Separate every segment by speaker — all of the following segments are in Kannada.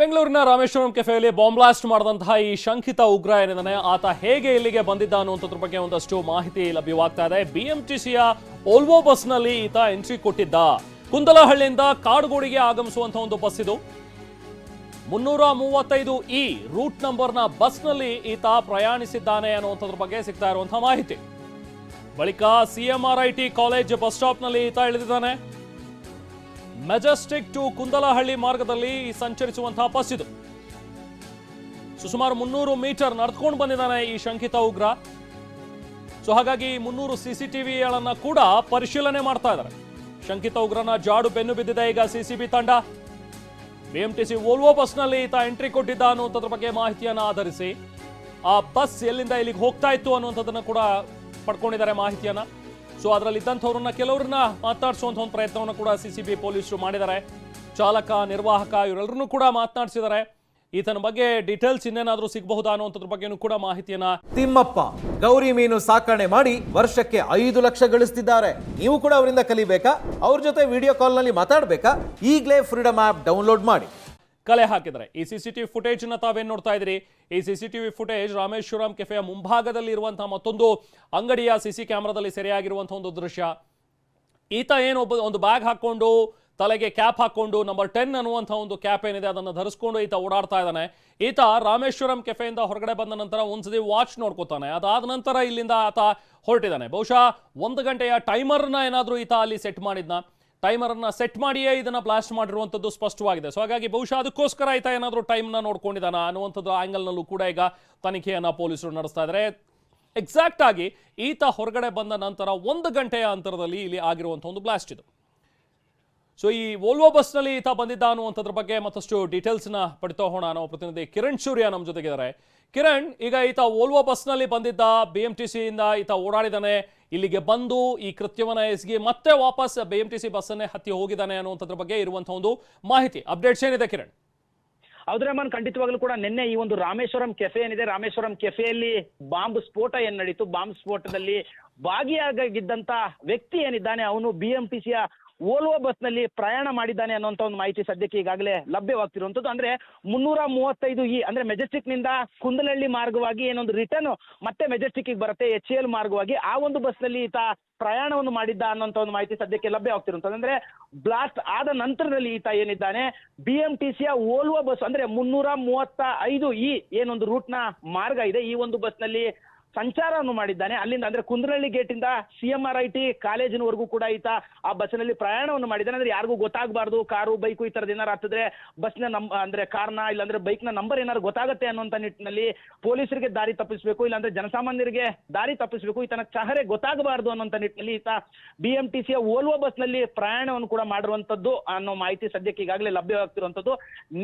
Speaker 1: ಬೆಂಗಳೂರಿನ ರಾಮೇಶ್ವರಂ ಕೆಫೆಯಲ್ಲಿ ಬಾಂಬ್ ಬ್ಲಾಸ್ಟ್ ಮಾಡಿದಂತಹ ಈ ಶಂಕಿತ ಉಗ್ರ ಏನಿದ್ದಾನೆ, ಆತ ಹೇಗೆ ಇಲ್ಲಿಗೆ ಬಂದಿದ್ದ ಅನ್ನುವಂಥದ್ರ ಬಗ್ಗೆ ಒಂದಷ್ಟು ಮಾಹಿತಿ ಲಭ್ಯವಾಗ್ತಾ ಇದೆ. ಬಿಎಂಟಿಸಿಯ ಓಲ್ವೋ ಬಸ್ನಲ್ಲಿ ಈತ ಎಂಟ್ರಿ ಕೊಟ್ಟಿದ್ದ. ಕುಂದಲಹಳ್ಳಿಯಿಂದ ಕಾಡುಗೋಡಿಗೆ ಆಗಮಿಸುವಂತಹ ಒಂದು ಬಸ್ ಇದು. ಮುನ್ನೂರ ಮೂವತ್ತೈದು ಇ ರೂಟ್ ನಂಬರ್ನ ಬಸ್ನಲ್ಲಿ ಈತ ಪ್ರಯಾಣಿಸಿದ್ದಾನೆ ಅನ್ನುವಂಥದ್ರ ಬಗ್ಗೆ ಸಿಗ್ತಾ ಇರುವಂತಹ ಮಾಹಿತಿ. ಬಳಿಕ ಸಿಎಂಆರ್ಐಟಿ ಕಾಲೇಜ್ ಬಸ್ ಸ್ಟಾಪ್ನಲ್ಲಿ ಈತ ಇಳಿದಿದ್ದಾನೆ. ಮೆಜೆಸ್ಟಿಕ್ ಟು ಕುಂದಲಹಳ್ಳಿ ಮಾರ್ಗದಲ್ಲಿ ಸಂಚರಿಸುವಂತಹ ಬಸ್ ಇದು. ಸುಮಾರು ಮುನ್ನೂರು ಮೀಟರ್ ನಡೆದುಕೊಂಡು ಬಂದಿದ್ದಾನೆ ಈ ಶಂಕಿತ ಉಗ್ರ. ಸೊ ಹಾಗಾಗಿ ಮುನ್ನೂರು ಸಿಸಿಟಿವಿಗಳನ್ನ ಕೂಡ ಪರಿಶೀಲನೆ ಮಾಡ್ತಾ ಇದ್ದಾರೆ. ಶಂಕಿತ ಉಗ್ರನ ಜಾಡು ಬೆನ್ನು ಬಿದ್ದಿದೆ ಈಗ ಸಿಸಿಬಿ ತಂಡ. ಬಿಎಂಟಿಸಿ ಓಲ್ವೋ ಬಸ್ನಲ್ಲಿ ಈತ ಎಂಟ್ರಿ ಕೊಟ್ಟಿದ್ದ ಅನ್ನುವಂಥದ್ರ ಬಗ್ಗೆ ಮಾಹಿತಿಯನ್ನು ಆಧರಿಸಿ. ಆ ಬಸ್ ಎಲ್ಲಿಂದ ಇಲ್ಲಿಗೆ ಹೋಗ್ತಾ ಇತ್ತು ಅನ್ನುವಂಥದ್ದನ್ನು ಕೂಡ ಪಡ್ಕೊಂಡಿದ್ದಾರೆ ಮಾಹಿತಿಯನ್ನ. ಸೊ ಅದರಲ್ಲಿ ಇದ್ದಂಥವ್ರನ್ನ ಕೆಲವ್ರನ್ನ ಮಾತಾಡಿಸುವಂಥ ಒಂದು ಪ್ರಯತ್ನವನ್ನು ಕೂಡ ಸಿ ಸಿ ಬಿ ಪೊಲೀಸರು ಮಾಡಿದ್ದಾರೆ. ಚಾಲಕ, ನಿರ್ವಾಹಕ ಇವರೆಲ್ಲರನ್ನೂ ಕೂಡ ಮಾತನಾಡಿಸಿದ್ದಾರೆ. ಈತನ ಬಗ್ಗೆ ಡೀಟೇಲ್ಸ್ ಇನ್ನೇನಾದರೂ ಸಿಗಬಹುದಾ ಅನ್ನುವಂಥದ್ರ ಬಗ್ಗೆನೂ ಕೂಡ ಮಾಹಿತಿಯನ್ನ
Speaker 2: ತಿಮ್ಮಪ್ಪ, ಗೌರಿ ಮೀನು ಸಾಕಣೆ ಮಾಡಿ ವರ್ಷಕ್ಕೆ ಐದು ಲಕ್ಷ ಗಳಿಸ್ತಿದ್ದಾರೆ. ನೀವು ಕೂಡ ಅವರಿಂದ ಕಲಿಬೇಕಾ? ಅವ್ರ ಜೊತೆ ವಿಡಿಯೋ ಕಾಲ್ನಲ್ಲಿ ಮಾತಾಡಬೇಕಾ? ಈಗಲೇ ಫ್ರೀಡಮ್ ಆ್ಯಪ್ ಡೌನ್ಲೋಡ್ ಮಾಡಿ.
Speaker 1: ಕಲೆ ಹಾಕಿದ್ದಾರೆ. ಈ ಸಿಸಿಟಿವಿ ಫುಟೇಜ್ನ ತಾವೇನ್ ನೋಡ್ತಾ ಇದ್ರಿ ಈ ಸಿಸಿಟಿವಿ ಫುಟೇಜ್ ರಾಮೇಶ್ವರಂ ಕೆಫೆಯ ಮುಂಭಾಗದಲ್ಲಿ ಇರುವಂತಹ ಮತ್ತೊಂದು ಅಂಗಡಿಯ ಸಿಸಿ ಕ್ಯಾಮೆರಾದಲ್ಲಿ ಸೆರೆಯಾಗಿರುವಂತಹ ಒಂದು ದೃಶ್ಯ. ಈತ ಏನು ಒಂದು ಬ್ಯಾಗ್ ಹಾಕೊಂಡು ತಲೆಗೆ ಕ್ಯಾಪ್ ಹಾಕೊಂಡು ನಂಬರ್ ಟೆನ್ ಅನ್ನುವಂಥ ಒಂದು ಕ್ಯಾಪ್ ಏನಿದೆ ಅದನ್ನು ಧರಿಸ್ಕೊಂಡು ಈತ ಓಡಾಡ್ತಾ ಇದ್ದಾನೆ. ಈತ ರಾಮೇಶ್ವರಂ ಕೆಫೆಯಿಂದ ಹೊರಗಡೆ ಬಂದ ನಂತರ ಒಂದ್ಸತಿ ವಾಚ್ ನೋಡ್ಕೋತಾನೆ. ಅದಾದ ನಂತರ ಇಲ್ಲಿಂದ ಆತ ಹೊರಟಿದ್ದಾನೆ. ಬಹುಶಃ ಒಂದು ಗಂಟೆಯ ಟೈಮರ್ನ ಏನಾದರೂ ಈತ ಅಲ್ಲಿ ಸೆಟ್ ಮಾಡಿದ್ನ. ಟೈಮರನ್ನ ಸೆಟ್ ಮಾಡಿಯೇ ಇದನ್ನ ಬ್ಲಾಸ್ಟ್ ಮಾಡಿರುವಂಥದ್ದು ಸ್ಪಷ್ಟವಾಗಿದೆ. ಸೊ ಹಾಗಾಗಿ ಬಹುಶಃ ಅದಕ್ಕೋಸ್ಕರ ಈತ ಏನಾದರೂ ಟೈಮ್ನ ನೋಡ್ಕೊಂಡಿದ್ದಾನ ಅನ್ನುವಂಥದ್ದು ಆ್ಯಂಗಲ್ನಲ್ಲೂ ಕೂಡ ಈಗ ತನಿಖೆಯನ್ನ ಪೊಲೀಸರು ನಡೆಸ್ತಾ ಇದ್ದಾರೆ ಎಕ್ಸಾಕ್ಟ್ ಆಗಿ ಈತ ಹೊರಗಡೆ ಬಂದ ನಂತರ ಒಂದು ಗಂಟೆಯ ಅಂತರದಲ್ಲಿ ಇಲ್ಲಿ ಆಗಿರುವಂಥ ಒಂದು ಬ್ಲಾಸ್ಟ್ ಇದು. ಸೊ ಈ ವೋಲ್ವೋ ಬಸ್ನಲ್ಲಿ ಈತ ಬಂದಿದ್ದ ಅನ್ನುವಂಥದ್ರ ಬಗ್ಗೆ ಮತ್ತಷ್ಟು ಡೀಟೇಲ್ಸ್ನ ಪಡಿತಾ ಹೋಣ ನಮ್ಮ ಪ್ರತಿನಿಧಿ ಕಿರಣ್ ಸೂರ್ಯ ನಮ್ಮ ಜೊತೆಗಿದ್ದಾರೆ. ಕಿರಣ್, ಈಗ ಈತ ವೋಲ್ವೋ ಬಸ್ನಲ್ಲಿ ಬಂದಿದ್ದ ಬಿ ಎಂ ಟಿ ಸಿಯಿಂದ ಈತ ಓಡಾಡಿದಾನೆ. ಇಲ್ಲಿಗೆ ಬಂದು ಈ ಕೃತ್ಯವನ್ನ ಎಸಗಿ ಮತ್ತೆ ವಾಪಸ್ ಬಿ ಎಂ ಟಿ ಹತ್ತಿ ಹೋಗಿದ್ದಾನೆ ಅನ್ನುವಂಥದ್ರ ಬಗ್ಗೆ ಇರುವಂತಹ ಒಂದು ಮಾಹಿತಿ, ಅಪ್ಡೇಟ್ಸ್ ಏನಿದೆ ಕಿರಣ್?
Speaker 3: ಹೌದ್ರಮನ್ ಖಂಡಿತವಾಗ್ಲೂ ಕೂಡ ನಿನ್ನೆ ಈ ಒಂದು ರಾಮೇಶ್ವರಂ ಕೆಫೆ ಏನಿದೆ, ರಾಮೇಶ್ವರಂ ಕೆಫೆಯಲ್ಲಿ ಬಾಂಬ್ ಸ್ಫೋಟ ಏನ್ ನಡೀತು? ಬಾಂಬ್ ಸ್ಫೋಟದಲ್ಲಿ ಭಾಗಿಯಾಗಿದ್ದಂತ ವ್ಯಕ್ತಿ ಏನಿದ್ದಾನೆ? ಅವನು ಬಿ ಓಲ್ವೋ ಬಸ್ನಲ್ಲಿ ಪ್ರಯಾಣ ಮಾಡಿದ್ದಾನೆ ಅನ್ನುವಂತ ಒಂದು ಮಾಹಿತಿ ಸದ್ಯಕ್ಕೆ ಈಗಾಗಲೇ ಲಭ್ಯವಾಗ್ತಿರುವಂತದ್ದು. ಅಂದ್ರೆ ಮುನ್ನೂರ ಮೂವತ್ತೈದು ಇ ಅಂದ್ರೆ ಮೆಜೆಸ್ಟಿಕ್ನಿಂದ ಕುಂದಲಹಳ್ಳಿ ಮಾರ್ಗವಾಗಿ ಏನೊಂದು ರಿಟರ್ನ್ ಮತ್ತೆ ಮೆಜೆಸ್ಟಿಕ್ ಬರುತ್ತೆ, ಎಚ್ ಎಲ್ ಮಾರ್ಗವಾಗಿ ಆ ಒಂದು ಬಸ್ನಲ್ಲಿ ಈತ ಪ್ರಯಾಣವನ್ನು ಮಾಡಿದ್ದ ಅನ್ನೋಂಥ ಒಂದು ಮಾಹಿತಿ ಸದ್ಯಕ್ಕೆ ಲಭ್ಯವಾಗ್ತಿರುವಂತದ್ದು. ಅಂದ್ರೆ ಬ್ಲಾಸ್ಟ್ ಆದ ನಂತರದಲ್ಲಿ ಈತ ಏನಿದ್ದಾನೆ ಬಿ ಎಂ ಟಿ ಸಿಯ ಓಲ್ವ ಬಸ್, ಅಂದ್ರೆ ಮುನ್ನೂರ ಮೂವತ್ತ ಐದು ಇ ಏನೊಂದು ರೂಟ್ನ ಮಾರ್ಗ ಇದೆ. ಈ ಒಂದು ಬಸ್ನಲ್ಲಿ ಸಂಚಾರವನ್ನು ಮಾಡಿದ್ದಾನೆ. ಅಲ್ಲಿಂದ ಅಂದ್ರೆ ಕುಂದ್ರಹಳ್ಳಿ ಗೇಟ್ ಇಂದ C M R I T ಕಾಲೇಜಿನವರೆಗೂ ಕೂಡ ಈತ ಆ ಬಸ್ನಲ್ಲಿ ಪ್ರಯಾಣವನ್ನು ಮಾಡಿದ್ದಾನೆ. ಅಂದ್ರೆ ಯಾರಿಗೂ ಗೊತ್ತಾಗಬಾರ್ದು, ಕಾರು, ಬೈಕು ಈ ತರದ ಏನಾರು ಹತ್ತಿದ್ರೆ ಬಸ್ನ ನಂ ಅಂದ್ರೆ ಕಾರ್ನ ಇಲ್ಲಾಂದ್ರೆ ಬೈಕ್ನ ನಂಬರ್ ಏನಾದ್ರು ಗೊತ್ತಾಗುತ್ತೆ ಅನ್ನುವಂತ ನಿಟ್ಟಿನಲ್ಲಿ ಪೊಲೀಸರಿಗೆ ದಾರಿ ತಪ್ಪಿಸಬೇಕು, ಇಲ್ಲಾಂದ್ರೆ ಜನಸಾಮಾನ್ಯರಿಗೆ ದಾರಿ ತಪ್ಪಿಸಬೇಕು, ಈತನ ಚಹರೆ ಗೊತ್ತಾಗಬಾರ್ದು ಅನ್ನುವಂತ ನಿಟ್ಟಿನಲ್ಲಿ ಈತ ಬಿ ಎಂ ಟಿ ಸಿಯ ಓಲ್ವೋ ಬಸ್ನಲ್ಲಿ ಪ್ರಯಾಣವನ್ನು ಕೂಡ ಮಾಡಿರುವಂತದ್ದು ಅನ್ನೋ ಮಾಹಿತಿ ಸದ್ಯಕ್ಕೆ ಈಗಾಗಲೇ ಲಭ್ಯವಾಗ್ತಿರುವಂತದ್ದು.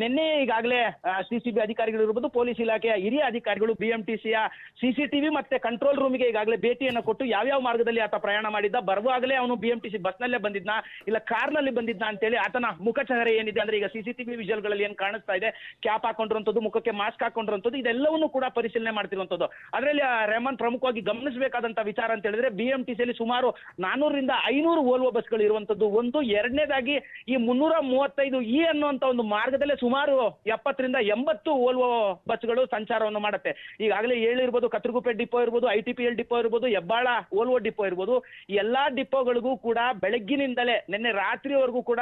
Speaker 3: ನಿನ್ನೆ ಈಗಾಗಲೇ ಸಿ ಸಿ ಅಧಿಕಾರಿಗಳು ಇರ್ಬೋದು ಪೊಲೀಸ್ ಇಲಾಖೆಯ ಹಿರಿಯ ಅಧಿಕಾರಿಗಳು ಬಿ ಎಂ ಟಿ ಸಿಯ ಸಿಸಿಟಿವಿ ಮತ್ತೆ ಕಂಟ್ರೋಲ್ ರೂಮ್ಗೆ ಈಗಾಗಲೇ ಭೇಟಿಯನ್ನು ಕೊಟ್ಟು ಯಾವ್ಯಾವ ಮಾರ್ಗದಲ್ಲಿ ಆತ ಪ್ರಯಾಣ ಮಾಡಿದ್ದ ಬರುವಾಗಲೇ ಅವನು ಬಿ ಎಂ ಟಿ ಬಸ್ನಲ್ಲೇ ಬಂದಿದ್ನ, ಇಲ್ಲ ಕಾರ್ನಲ್ಲಿ ಬಂದಿದ್ನ ಅಂತೇಳಿ ಆತನ ಮುಖಚಹರೆ ಏನಿದೆ ಅಂದ್ರೆ ಈಗ ಸಿಸಿಟಿವಿ ವಿಜುವಲ್ಗಳಲ್ಲಿ ಏನ್ ಕಾಣಿಸ್ತಾ ಇದೆ ಕ್ಯಾಪ್ ಹಾಕೊಂಡಿರುವಂತದ್ದು ಮುಖಕ್ಕೆ ಮಾಸ್ಕ್ ಹಾಕೊಂಡಿರುವಂತದ್ದು ಇದೆಲ್ಲವನ್ನು ಕೂಡ ಪರಿಶೀಲನೆ ಮಾಡ್ತಿರುವಂತದ್ದು ಅದರಲ್ಲಿ ರೆಹಮಾನ್ ಪ್ರಮುಖವಾಗಿ ಗಮನಿಸಬೇಕಾದಂತ ವಿಚಾರ ಅಂತ ಹೇಳಿದ್ರೆ ಬಿ ಎಂ ಟಿ ಸುಮಾರು ನಾನೂರರಿಂದ ಐನೂರು ಓಲ್ವೋ ಬಸ್ಗಳು ಇರುವಂತದ್ದು ಒಂದು ಎರಡನೇದಾಗಿ ಈ ಮುನ್ನೂರ ಮೂವತ್ತೈದು ಇ ಅನ್ನುವಂತ ಒಂದು ಮಾರ್ಗದಲ್ಲೇ ಸುಮಾರು ಎಪ್ಪತ್ತರಿಂದ ಎಂಬತ್ತು ಓಲ್ವೋ ಬಸ್ಗಳು ಸಂಚಾರವನ್ನು ಮಾಡುತ್ತೆ. ಈಗಾಗಲೇ ಹೇಳಿರ್ಬೋದು ಕತ್ರಗುಪ್ಪೆ ಡಿಪೋ ಇರ್ಬೋದು I T P L depot ಇರ್ಬೋದು, ಹೆಬ್ಬಾಳ ಓಲ್ವೋ ಡಿಪೋ ಇರ್ಬೋದು, ಎಲ್ಲಾ ಡಿಪೋಗಳಿಗೂ ಕೂಡ ಬೆಳಗ್ಗಿನಿಂದಲೇ, ನಿನ್ನೆ ರಾತ್ರಿವರೆಗೂ ಕೂಡ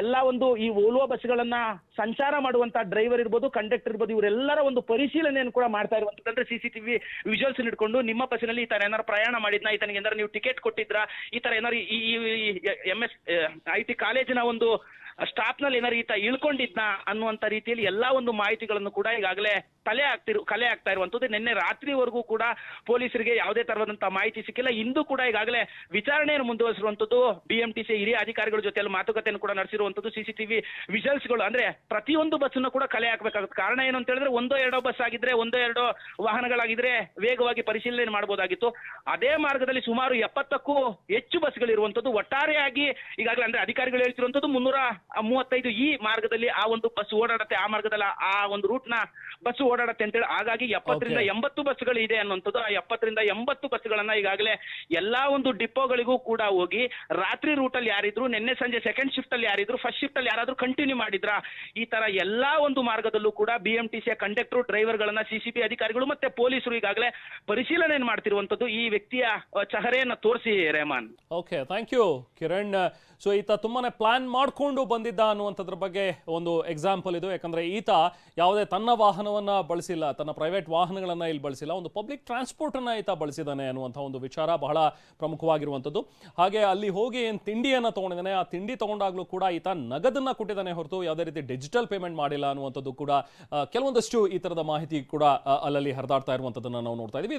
Speaker 3: ಎಲ್ಲಾ ಒಂದು ಈ ಓಲ್ವೋ ಬಸ್ಗಳನ್ನ ಸಂಚಾರ ಮಾಡುವಂತ ಡ್ರೈವರ್ ಇರ್ಬೋದು ಕಂಡಕ್ಟರ್ ಇರ್ಬೋದು, ಇವರೆಲ್ಲರ ಒಂದು ಪರಿಶೀಲನೆಯನ್ನು ಕೂಡ ಮಾಡ್ತಾ ಇರುವಂತದ್ದು ಅಂದ್ರೆ ಸಿಸಿಟಿವಿ ವಿಜುವಲ್ಸ್ ಇಟ್ಕೊಂಡು ನಿಮ್ಮ ಬಸ್ಸಿನಲ್ಲಿ ತರ ಏನಾರು ಪ್ರಯಾಣ ಮಾಡಿದ್ನ ಈತನಿಗೆ ಏನಾರು ನೀವು ಟಿಕೆಟ್ ಕೊಟ್ಟಿದ್ರ, ಈ ತರ ಏನಾರು ಈ ಎಂ ಎಸ್ ಐ ಟಿ ಕಾಲೇಜಿನ ಒಂದು ಸ್ಟಾಫ್ನಲ್ಲಿ ಏನಾರು ಈತ ಇಳ್ಕೊಂಡಿದ್ನ ಅನ್ನುವಂತ ರೀತಿಯಲ್ಲಿ ಎಲ್ಲಾ ಒಂದು ಮಾಹಿತಿಗಳನ್ನು ಕೂಡ ಈಗಾಗಲೇ ತಲೆ ಆಗ್ತಿರು, ಕಲೆ ಆಗ್ತಾ ಇರುವಂತದ್ದು ನಿನ್ನೆ ರಾತ್ರಿವರೆಗೂ ಕೂಡ ಪೊಲೀಸರಿಗೆ ಯಾವುದೇ ತರವಾದಂತಹ ಮಾಹಿತಿ ಸಿಕ್ಕಿಲ್ಲ. ಇಂದು ಕೂಡ ಈಗಾಗಲೇ ವಿಚಾರಣೆಯನ್ನು ಮುಂದುವರಿಸಿರುವಂತದ್ದು ಬಿಎಂಟಿಸಿ ಹಿರಿಯ ಅಧಿಕಾರಿಗಳ ಜೊತೆ ಮಾತುಕತೆಯನ್ನು ಕೂಡ ನಡೆಸಿರುವಂತದ್ದು ಸಿಸಿಟಿವಿ ವಿಜುವಲ್ಸ್ಗಳು, ಅಂದ್ರೆ ಪ್ರತಿಯೊಂದು ಬಸ್ಸನ್ನು ಕೂಡ ಕಲೆ ಹಾಕಬೇಕಾಗುತ್ತೆ. ಕಾರಣ ಏನು ಅಂತ ಹೇಳಿದ್ರೆ ಒಂದೋ ಎರಡೋ ಬಸ್ ಆಗಿದ್ರೆ, ಒಂದೋ ಎರಡೋ ವಾಹನಗಳಾಗಿದ್ರೆ ವೇಗವಾಗಿ ಪರಿಶೀಲನೆ ಮಾಡಬಹುದಾಗಿತ್ತು ಅದೇ ಮಾರ್ಗದಲ್ಲಿ ಸುಮಾರು ಎಪ್ಪತ್ತಕ್ಕೂ ಹೆಚ್ಚು ಬಸ್ಗಳು ಇರುವಂತದ್ದು ಒಟ್ಟಾರೆಯಾಗಿ ಈಗಾಗಲೇ, ಅಂದ್ರೆ ಅಧಿಕಾರಿಗಳು ಹೇಳ್ತಿರುವಂತದ್ದು ಮುನ್ನೂರ ಮೂವತ್ತೈದು ಈ ಮಾರ್ಗದಲ್ಲಿ ಆ ಒಂದು ಬಸ್ ಓಡಾಡುತ್ತೆ. ಆ ಮಾರ್ಗದಲ್ಲಿ ಆ- ಒಂದು ರೂಟ್ನ ಬಸ್ ಓಡಾಡತ್ತೆ ಅಂತೇಳಿ. ಹಾಗಾಗಿ ಎಪ್ಪತ್ತರಿಂದ. ಎಂಬತ್ತು ಬಸ್ಗಳು ಇದೆ ಅನ್ನುವಂಥದ್ದು. ಆ ಎಪ್ಪತ್ತರಿಂದ ಎಂಬತ್ತು ಬಸ್ಗಳನ್ನ ಈಗಾಗಲೇ ಎಲ್ಲಾ ಒಂದು ಡಿಪೋಗಳಿಗೂ ಕೂಡ ಹೋಗಿ ರಾತ್ರಿ ರೂಟ್ ಅಲ್ಲಿ ಯಾರಿದ್ರು ನಿನ್ನೆ ಸಂಜೆ ಸೆಕೆಂಡ್ ಶಿಫ್ಟ್ ಅಲ್ಲಿ ಯಾರಿದ್ರು ಫಸ್ಟ್ ಶಿಫ್ಟ್ ಅಲ್ಲಿ ಯಾರಾದ್ರೂ ಕಂಟಿನ್ಯೂ ಮಾಡಿದ್ರ ಈ ತರ ಎಲ್ಲಾ ಒಂದು ಮಾರ್ಗದಲ್ಲೂ ಕೂಡ ಬಿಎಂಟಿಸಿಯ ಕಂಡಕ್ಟರ್ ಡ್ರೈವರ್ ಗಳನ್ನ ಸಿಸಿಬಿ ಅಧಿಕಾರಿಗಳು ಮತ್ತೆ ಪೊಲೀಸರು ಈಗಾಗಲೇ ಪರಿಶೀಲನೆ ಮಾಡ್ತಿರುವಂತದ್ದು ಈ ವ್ಯಕ್ತಿಯ ಚಹರೆಯನ್ನ ತೋರಿಸಿ Rehman
Speaker 1: okay thank you Kiran. So ಈತ ತುಂಬಾನೇ ಪ್ಲಾನ್ ಮಾಡಿಕೊಂಡು ಬಂದಿದ್ದ ಅನ್ನುವಂಥದ್ರ ಬಗ್ಗೆ ಒಂದು ಎಕ್ಸಾಂಪಲ್ ಇದು. ಯಾಕಂದ್ರೆ ಈತ ಯಾವುದೇ ತನ್ನ ವಾಹನವನ್ನ ಬಳಸಿಲ್ಲ, ತನ್ನ ಪ್ರೈವೇಟ್ ವಾಹನಗಳನ್ನ ಇಲ್ಲಿ ಬಳಸಿಲ್ಲ, ಒಂದು ಪಬ್ಲಿಕ್ ಟ್ರಾನ್ಸ್ಪೋರ್ಟ್ ಅನ್ನ ಈತ ಬಳಸಿದ್ದಾನೆ ಅನ್ನುವಂಥ ಒಂದು ವಿಚಾರ ಬಹಳ ಪ್ರಮುಖವಾಗಿರುವಂಥದ್ದು. ಹಾಗೆ ಅಲ್ಲಿ ಹೋಗಿ ಏನು ತಿಂಡಿಯನ್ನ ತಗೊಂಡಿದ್ದಾನೆ, ಆ ತಿಂಡಿ ತಗೊಂಡಾಗ್ಲೂ ಕೂಡ ಈತ ನಗದನ್ನ ಕೊಟ್ಟಿದ್ದಾನೆ ಹೊರತು ಯಾವುದೇ ರೀತಿ ಡಿಜಿಟಲ್ ಪೇಮೆಂಟ್ ಮಾಡಿಲ್ಲ ಅನ್ನುವಂಥದ್ದು ಕೂಡ ಕೆಲವೊಂದಷ್ಟು ಈ ತರದ ಮಾಹಿತಿ ಕೂಡ ಅಲ್ಲಲ್ಲಿ ಹರಿದಾಡ್ತಾ ಇರುವಂಥದ್ದನ್ನ ನಾವು ನೋಡ್ತಾ ಇದೀವಿ ಇದ್ರ